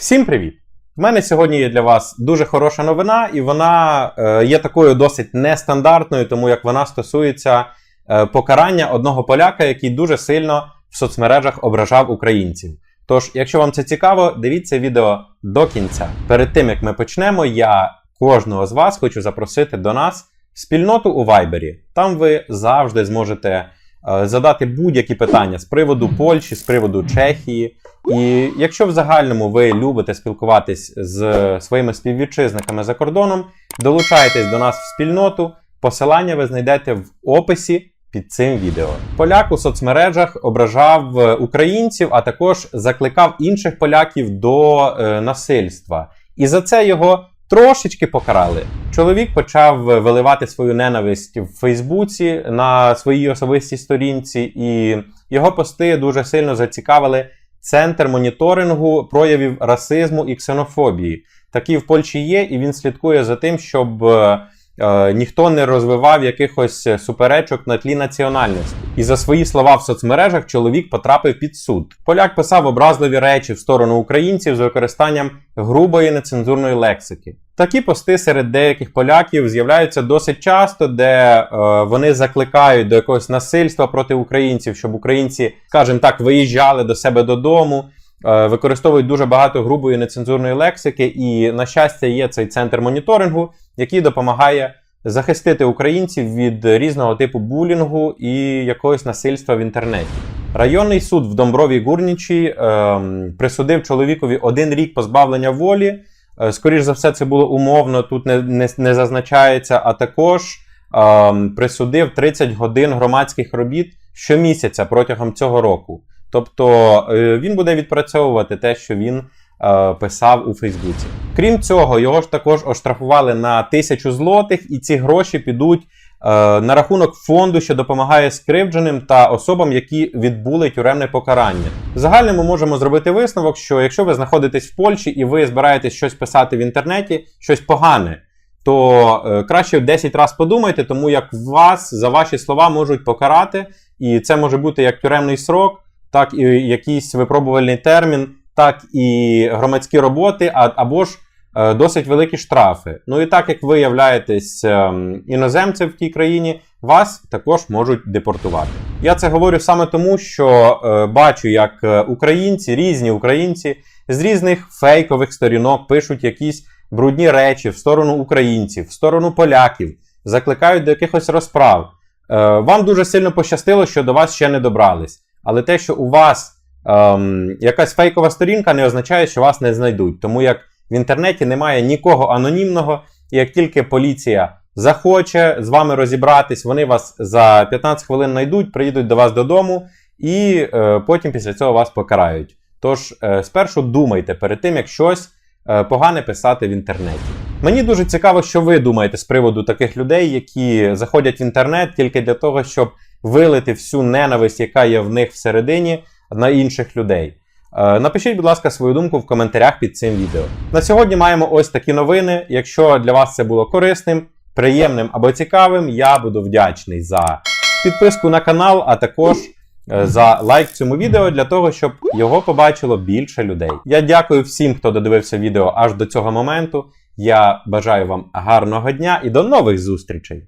Всім привіт! У мене сьогодні є для вас дуже хороша новина, і вона е, є такою досить нестандартною, тому як вона стосується е, покарання одного поляка, який дуже сильно в соцмережах ображав українців. Тож, якщо вам це цікаво, дивіться відео до кінця. Перед тим як ми почнемо, я кожного з вас хочу запросити до нас спільноту у Вайбері. Там ви завжди зможете задати будь-які питання з приводу Польщі, з приводу Чехії. І якщо в загальному ви любите спілкуватись з своїми співвітчизниками за кордоном, долучайтесь до нас в спільноту. Посилання ви знайдете в описі під цим відео. Поляк у соцмережах ображав е, українців, а також закликав інших поляків до е, насильства. І за це його трошечки покарали. Чоловік почав виливати свою ненависть в Фейсбуці на своїй особистій сторінці, і його пости дуже сильно зацікавили центр моніторингу проявів расизму і ксенофобії. Такий в Польщі є, і він слідкує за тим, щоб е, е, ніхто не розвивав якихось суперечок на тлі національності. І за свої слова в соцмережах чоловік потрапив під суд. Поляк писав образливі речі в сторону українців з використанням грубої нецензурної лексики. Такі пости серед деяких поляків з'являються досить часто, де е, вони закликають до якогось насильства проти українців, щоб українці, скажімо так, виїжджали до себе додому. е, Використовують дуже багато грубої нецензурної лексики, і, на щастя, є цей центр моніторингу, який допомагає захистити українців від різного типу булінгу і якогось насильства в інтернеті. Районний суд в Домброві Гурнічі ем, присудив чоловікові один рік позбавлення волі. Е, Скоріш за все, це було умовно, тут не, не, не зазначається, а також ем, присудив 30 годин громадських робіт щомісяця протягом цього року. Тобто е, він буде відпрацьовувати те, що він е, писав у Фейсбуці. Крім цього, його ж також оштрафували на тисячу злотих, і ці гроші підуть на рахунок фонду, що допомагає скривдженим та особам, які відбули тюремне покарання. В загальному можемо зробити висновок, що якщо ви знаходитесь в Польщі і ви збираєтесь щось писати в інтернеті, щось погане. То е, краще в 10 разів подумайте, тому як вас за ваші слова можуть покарати, і це може бути як тюремний срок, так і якийсь випробувальний термін, так і громадські роботи, або ж е, досить великі штрафи. Ну і так як ви являєтесь ем, іноземцем в тій країні, вас також можуть депортувати. Я це говорю саме тому, що е, бачу, як е, українці, різні українці з різних фейкових сторінок пишуть якісь брудні речі в сторону українців, в сторону поляків, закликають до якихось розправ. Е, вам дуже сильно пощастило, що до вас ще не добрались. Але те, що у вас ем, якась фейкова сторінка, не означає, що вас не знайдуть. Тому як в інтернеті немає нікого анонімного, і як тільки поліція захоче з вами розібратись, вони вас за 15 хвилин знайдуть, приїдуть до вас додому і е, потім після цього вас покарають. Тож е, спершу думайте перед тим, як щось е, погане писати в інтернеті. Мені дуже цікаво, що ви думаєте з приводу таких людей, які заходять в інтернет тільки для того, щоб вилити всю ненависть, яка є в них всередині, на інших людей. Е, Напишіть, будь ласка, свою думку в коментарях під цим відео. На сьогодні маємо ось такі новини. Якщо для вас це було корисним, приємним або цікавим, я буду вдячний за підписку на канал, а також е, за лайк цьому відео для того, щоб його побачило більше людей. Я дякую всім, хто додивився відео аж до цього моменту. Я бажаю вам гарного дня і до нових зустрічей!